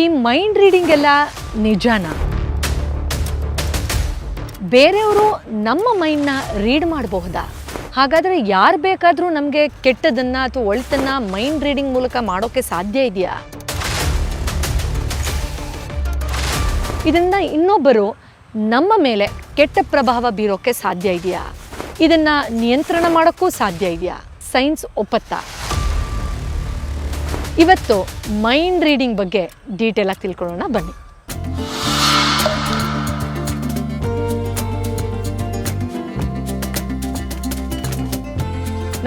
ಈ mind reading ಎಲ್ಲ ನಿಜಾನ? ಬೇರೆಯವರು ನಮ್ಮ ಮೈಂಡ್ನ ರೀಡ್ ಮಾಡಬಹುದಾ? ಹಾಗಾದರೆ ಯಾರು ಬೇಕಾದರೂ ನಮಗೆ ಕೆಟ್ಟದನ್ನು ಅಥವಾ ಒಳಿತನ್ನು ಮೈಂಡ್ ರೀಡಿಂಗ್ ಮೂಲಕ ಮಾಡೋಕ್ಕೆ ಸಾಧ್ಯ ಇದೆಯಾ? ಇದರಿಂದ ಇನ್ನೊಬ್ಬರು ನಮ್ಮ ಮೇಲೆ ಕೆಟ್ಟ ಪ್ರಭಾವ ಬೀರೋಕ್ಕೆ ಸಾಧ್ಯ ಇದೆಯಾ? ಇದನ್ನು ನಿಯಂತ್ರಣ ಮಾಡೋಕ್ಕೂ ಸಾಧ್ಯ ಇದೆಯಾ? ಸೈನ್ಸ್ ಒಪ್ಪತ್ತಾ? ಇವತ್ತು ಮೈಂಡ್ ರೀಡಿಂಗ್ ಬಗ್ಗೆ ಡೀಟೇಲ್ ಆಗಿ ತಿಳ್ಕೊಳ್ಳೋಣ, ಬನ್ನಿ.